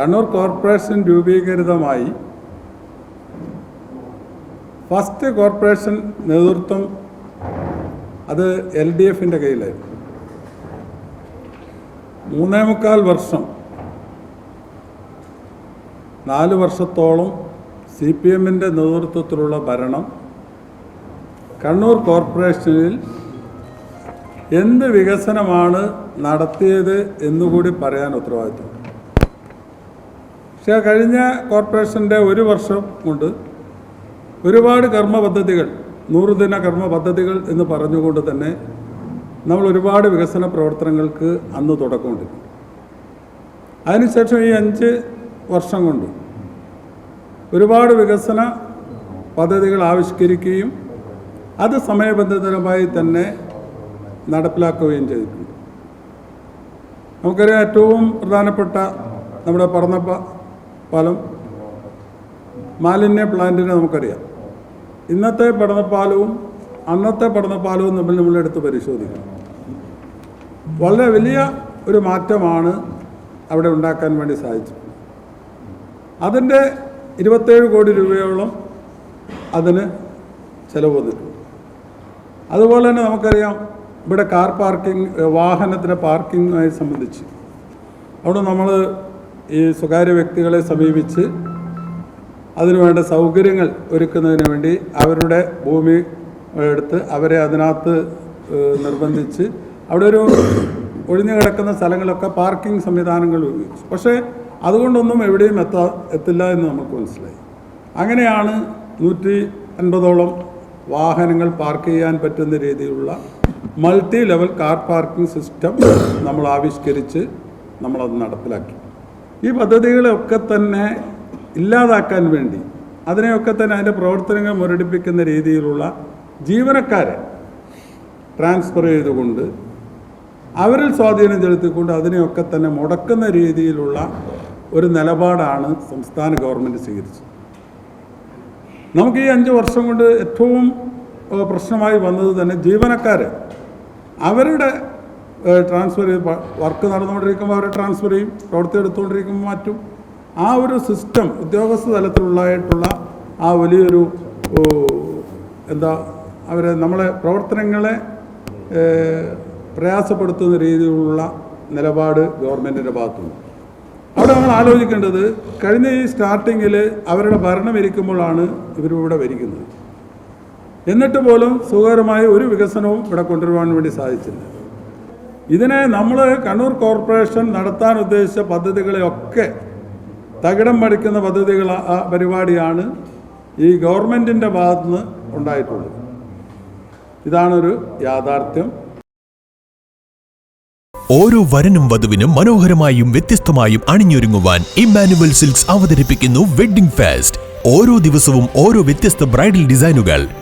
Kannur corporation രൂപീകൃതമായി first corporation നേതൃത്വം അത് എൽ ഡി എഫിന്റെ കയ്യിലായിരുന്നു. മൂന്നേ മുക്കാൽ വർഷം നാല് വർഷത്തോളം സി പി എമ്മിന്റെ നേതൃത്വത്തിലുള്ള ഭരണം കണ്ണൂർ കോർപ്പറേഷനിൽ എന്ത് വികസനമാണ് നടത്തിയത് എന്നുകൂടി പറയാൻ ഉത്തരവാദിത്വം. പക്ഷേ കഴിഞ്ഞ കോർപ്പറേഷന്റെ ഒരു വർഷം കൊണ്ട് ഒരുപാട് കർമ്മ പദ്ധതികൾ നൂറുദിന കർമ്മ പദ്ധതികൾ എന്ന് പറഞ്ഞുകൊണ്ട് തന്നെ നമ്മൾ ഒരുപാട് വികസന പ്രവർത്തനങ്ങൾക്ക് അന്ന് തുടക്കമുണ്ട്. അതിനുശേഷം ഈ അഞ്ച് വർഷം കൊണ്ട് ഒരുപാട് വികസന പദ്ധതികൾ ആവിഷ്കരിക്കുകയും അത് സമയബന്ധിതമായി തന്നെ നടപ്പിലാക്കുകയും ചെയ്തിട്ടുണ്ട്. നമുക്കറിയാം ഏറ്റവും പ്രധാനപ്പെട്ട നമ്മുടെ പറന്ന പാലം മാലിന്യ പ്ലാന്റിനെ നമുക്കറിയാം. ഇന്നത്തെ പഠനപ്പാലവും അന്നത്തെ പഠനപ്പാലവും തമ്മിൽ നമ്മൾ എടുത്ത് പരിശോധിക്കണം. വളരെ വലിയ ഒരു മാറ്റമാണ് അവിടെ ഉണ്ടാക്കാൻ വേണ്ടി സാധിച്ചു അതിന്റെ ഇരുപത്തേഴ് കോടി രൂപയോളം അതിന് ചിലവ് വന്നിട്ടുണ്ട്. അതുപോലെ തന്നെ നമുക്കറിയാം ഇവിടെ കാർ പാർക്കിംഗ് വാഹനത്തിന്റെ പാർക്കിങ്ങുമായി സംബന്ധിച്ച്. അവിടെ നമ്മൾ ഈ സ്വകാര്യ വ്യക്തികളെ സമീപിച്ച് അതിനുവേണ്ട സൗകര്യങ്ങൾ ഒരുക്കുന്നതിന് വേണ്ടി അവരുടെ ഭൂമി എടുത്ത് അവരെ അതിനകത്ത് നിർബന്ധിച്ച് അവിടെ ഒരു ഒഴിഞ്ഞു കിടക്കുന്ന സ്ഥലങ്ങളൊക്കെ പാർക്കിംഗ് സംവിധാനങ്ങൾ ഉപയോഗിച്ചു. പക്ഷേ അതുകൊണ്ടൊന്നും എവിടെയും എത്താ എത്തില്ല എന്ന് നമുക്ക് മനസ്സിലായി. അങ്ങനെയാണ് നൂറ്റി അൻപതോളം വാഹനങ്ങൾ പാർക്ക് ചെയ്യാൻ പറ്റുന്ന രീതിയിലുള്ള multi level car parking system നമ്മൾ ആവിഷ്കരിച്ച് നമ്മളത് നടപ്പിലാക്കി. ഈ പദ്ധതികളെയൊക്കെ തന്നെ ഇല്ലാതാക്കാൻ വേണ്ടി അതിനെയൊക്കെ തന്നെ അതിന്റെ പ്രവർത്തനങ്ങൾ മുരടിപ്പിക്കുന്ന രീതിയിലുള്ള ജീവനക്കാരെ ട്രാൻസ്ഫർ ചെയ്തുകൊണ്ട് അവരിൽ സ്വാധീനം ചെലുത്തിക്കൊണ്ട് അതിനെയൊക്കെ തന്നെ മുടക്കുന്ന രീതിയിലുള്ള ഒരു നിലപാടാണ് സംസ്ഥാന ഗവൺമെന്റ് സ്വീകരിച്ചത്. നമുക്ക് ഈ അഞ്ച് വർഷം കൊണ്ട് ഏറ്റവും പ്രശ്നമായി വന്നത് തന്നെ ജീവനക്കാരെ. അവരുടെ ട്രാൻസ്ഫർ ചെയ്ത് വർക്ക് നടന്നുകൊണ്ടിരിക്കുമ്പോൾ അവരെ ട്രാൻസ്ഫർ ചെയ്യും പ്രവൃത്തി എടുത്തുകൊണ്ടിരിക്കുമ്പോൾ മാറ്റും. ആ ഒരു സിസ്റ്റം ഉദ്യോഗസ്ഥ തലത്തിലുള്ളതായിട്ടുള്ള ആ വലിയൊരു എന്താ അവരെ നമ്മളെ പ്രവർത്തനങ്ങളെ പ്രയാസപ്പെടുത്തുന്ന രീതിയിലുള്ള നിലപാട് ഗവൺമെന്റിന്റെ ഭാഗത്തുനിന്ന് അവിടെ നമ്മൾ ആലോചിക്കേണ്ടത് കഴിഞ്ഞ ഈ സ്റ്റാർട്ടിങ്ങിൽ അവരുടെ ഭരണം ഇരിക്കുമ്പോഴാണ് ഇവരിവിടെ വരിക്കുന്നത്. എന്നിട്ട് പോലും സുഖകരമായ ഒരു വികസനവും ഇവിടെ കൊണ്ടുവരുവാൻ വേണ്ടി സാധിച്ചില്ല. ഇതിനെ നമ്മൾ കണ്ണൂർ കോർപ്പറേഷൻ നടത്താൻ ഉദ്ദേശിച്ച പദ്ധതികളെയൊക്കെ തകിടം പഠിക്കുന്ന പദ്ധതികൾ പരിപാടിയാണ് ഈ ഗവൺമെന്റിന്റെ ഭാഗത്തുനിന്ന് ഉണ്ടായിട്ടുള്ളത്. ഇതാണൊരു യാഥാർത്ഥ്യം. ഓരോ വരനും വധുവിനും മനോഹരമായും വ്യത്യസ്തമായും അണിഞ്ഞൊരുങ്ങുവാൻ ഇമ്മാനുവൽ സിൽക്സ് അവതരിപ്പിക്കുന്നു വെഡ്ഡിംഗ് ഫാസ്റ്റ്. ഓരോ ദിവസവും ഓരോ വ്യത്യസ്ത ബ്രൈഡൽ ഡിസൈനുകൾ.